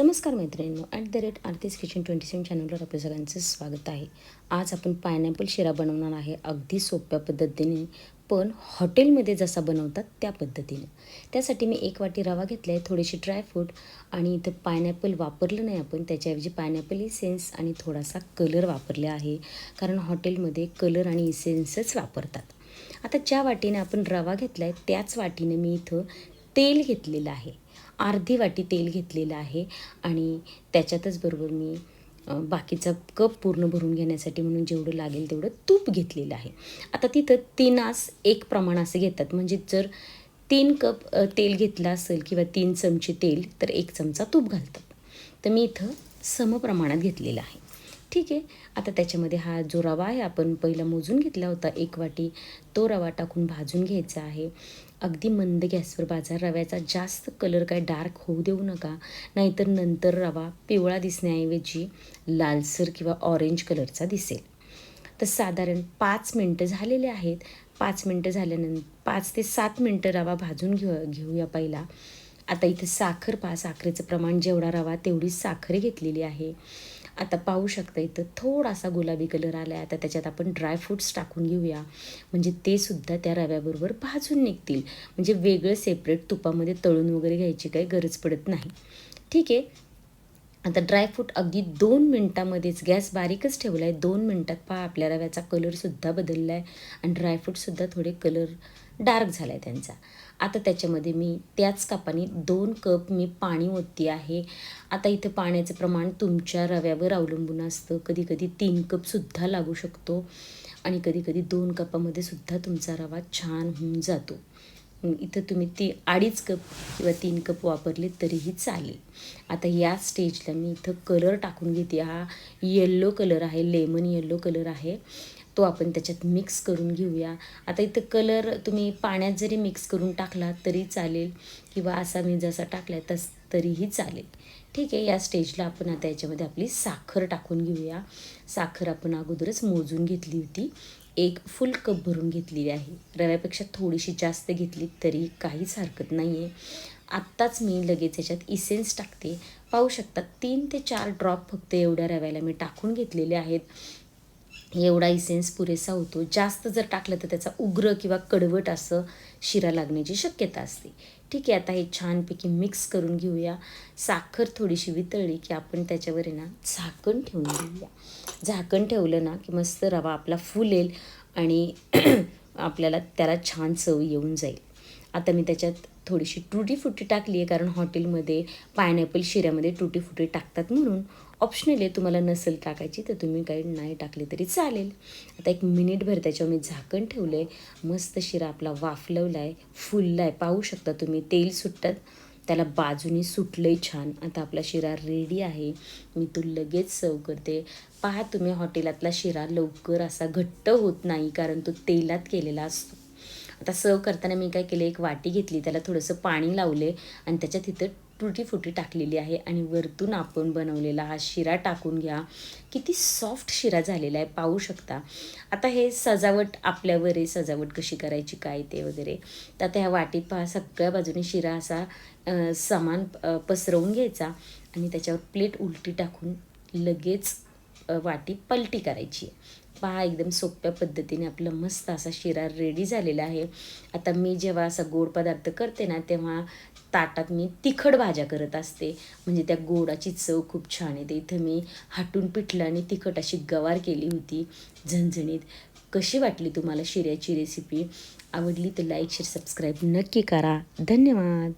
नमस्कार मैत्रिणींनो at the rate Aarti's kitchen twenty seven चॅनलवर आपल्या सगळ्यांचं स्वागत आहे. आज आपण पायनॅपल शिरा बनवणार आहे अगदी सोप्या पद्धतीने पण हॉटेलमध्ये जसा बनवतात त्या पद्धतीने. त्यासाठी मी एक वाटी रवा घेतला आहे थोडीशी ड्रायफ्रूट आणि इथं पायनॅपल वापरलं नाही आपण त्याच्याऐवजी पायनॅपल इसेन्स आणि थोडासा कलर वापरले आहे कारण हॉटेलमध्ये कलर आणि इसेन्सच वापरतात. आता ज्या वाटीने आपण रवा घेतला आहे त्याच वाटीने मी इथं तेल घेतलेलं आहे. अर्धी वाटी तेल घेतलेलं आहे आणि त्याच्यातच बरोबर मी बाकीचा कप पूर्ण भरून घेण्यासाठी म्हणून जेवढं लागेल तेवढं तूप घेतलेलं आहे. आता तिथं तीनास एक प्रमाण असं घेतात. म्हणजे जर तीन कप तेल घेतलं असेल किंवा तीन चमचे तेल तर एक चमचा तूप घालतात. तर मी इथं समप्रमाणात घेतलेलं आहे. ठीक आहे. आता त्याच्यामध्ये हा जो रवा आहे आपण पहिला मोजून घेतला होता. एक वाटी तो रवा टाकून भाजून घ्यायचा आहे. अगदी मंद गॅसवर भाजा. रव्याचा जास्त कलर काय डार्क होऊ देऊ नका. नाहीतर नंतर रवा पिवळा दिसण्याऐवजी लालसर किंवा ऑरेंज कलरचा दिसेल. तर साधारण पाच मिनटं झालेले आहेत. पाच मिनटं झाल्यानंतर पाच ते सात मिनटं रवा भाजून घेऊ घेऊया पहिला. आता इथं साखर पहा. साखरेचं प्रमाण जेवढा रवा तेवढीच साखर घेतलेली आहे. आता पाहू शकता इथं थोडासा गुलाबी कलर आला आहे आता त्याच्यात आपण ड्रायफ्रूट्स टाकून घेऊया. म्हणजे ते सुद्धा त्या रव्याबरोबर भाजून निघतील. म्हणजे वेगळं सेपरेट तुपामध्ये तळून वगैरे घ्यायची काही गरज पडत नाही. ठीक आहे? आता ड्रायफ्रूट अगदी दोन मिनटामध्येच गॅस बारीकच ठेवला आहे दोन मिनटात पहा आपल्या रव्याचा कलरसुद्धा बदलला आहे आणि ड्रायफ्रूटसुद्धा थोडे कलर डार्क झाला आहे त्यांचा. आता त्याच्यामध्ये मी त्याच कापाने दोन कप मी पाणी ओतते आहे. आता इथं पाण्याचं प्रमाण तुमच्या रव्यावर अवलंबून असतं. कधीकधी तीन कपसुद्धा लागू शकतो आणि कधीकधी दोन कपामध्ये सुद्धा तुमचा रवा छान होऊन जातो. इथं तुम्ही ती अडीच कप किंवा तीन कप वापरले तरीही चालेल. आता या स्टेजला मी इथं कलर टाकून घेते. हा येल्लो कलर आहे लेमन येल्लो कलर आहे. तो आपण त्याच्यात मिक्स करून घेऊया. आता इथं कलर तुम्ही पाण्यात जरी मिक्स करून टाकला तरी चालेल किंवा असा मी जसा टाकला तस तरीही चालेल. ठीक आहे या स्टेजला आपण आता याच्यामध्ये आपली साखर टाकून घेऊया. साखर आपण अगोदरच मोजून घेतली होती. एक फुल कप भरून घेतलेली आहे. रव्यापेक्षा थोडीशी जास्त घेतली तरी काहीच हरकत नाही आहे आत्ताच मी लगेच याच्यात इसेन्स टाकते. पाहू शकता तीन ते चार ड्रॉप फक्त एवढ्या रव्याला मी टाकून घेतलेले आहेत. एवढा इसेन्स पुरेसा होतो. जास्त जर टाकलं तर त्याचा उग्र किंवा कडवट असं शिरा लागण्याची शक्यता असते. ठीक आहे आता हे छानपैकी मिक्स करून घेऊया. साखर थोडीशी वितळली की आपण त्याच्यावर आहे ना झाकण ठेवून घेऊया. झाकण ठेवलं ना की मस्त रवा आपला फुलेल आणि आपल्याला त्याला छान चव येऊन जाईल. आता मी त्याच्यात थोडीशी टुटी फुटी टाकली आहे कारण हॉटेलमध्ये पायनॅपल शिऱ्यामध्ये टुटी फुटी टाकतात म्हणून. ऑप्शनल आहे तुम्हाला नसेल टाकायची तर तुम्ही काही नाही टाकली तरी चालेल. आता एक मिनिटभर त्याच्यावर मी झाकण ठेवलं आहे मस्त शिरा आपला वाफलवला आहे फुलला आहे पाहू शकता तुम्ही तेल सुटतात त्याला बाजूनी सुटलंय छान. आता आपला शिरा रेडी आहे. मी तो लगेच सर्व करते. पहा तुम्ही हॉटेलातला शिरा लवकर असा घट्ट होत नाही कारण तो तेलात केलेला असतो. आता सर्व करताना मी काय केलं एक वाटी घेतली त्याला थोडंसं पाणी लावले आणि त्याच्यात तिथं तुटी फुटी टाकलेली आहे आणि वरतून आपण बनवलेला हा शिरा टाकून घ्या. किती सॉफ्ट शिरा झालेला आहे पाहू शकता. आता हे सजावट आपल्यावर आहे सजावट कशी करायची काय ते वगैरे. तर आता ह्या वाटीत पहा सगळ्या बाजूने शिरा असा समान पसरवून घ्यायचा आणि त्याच्यावर प्लेट उलटी टाकून लगेच वाटी पलटी करायची आहे. पहा एकदम सोप्या पद्धतीने आपलं मस्त असा शिरा रेडी झालेला आहे. आता मी जेव्हा असा गोड पदार्थ करते ना तेव्हा ताटात मी तिखट भाज्या करत असते. म्हणजे त्या गोडाची चव खूप छान येते. इथं मी हाटून पिठलं आणि तिखट अशी गवार केली होती. झणझणीत. कशी वाटली तुम्हाला शिऱ्याची रेसिपी आवडली तर लाईक शेअर सबस्क्राईब नक्की करा. धन्यवाद.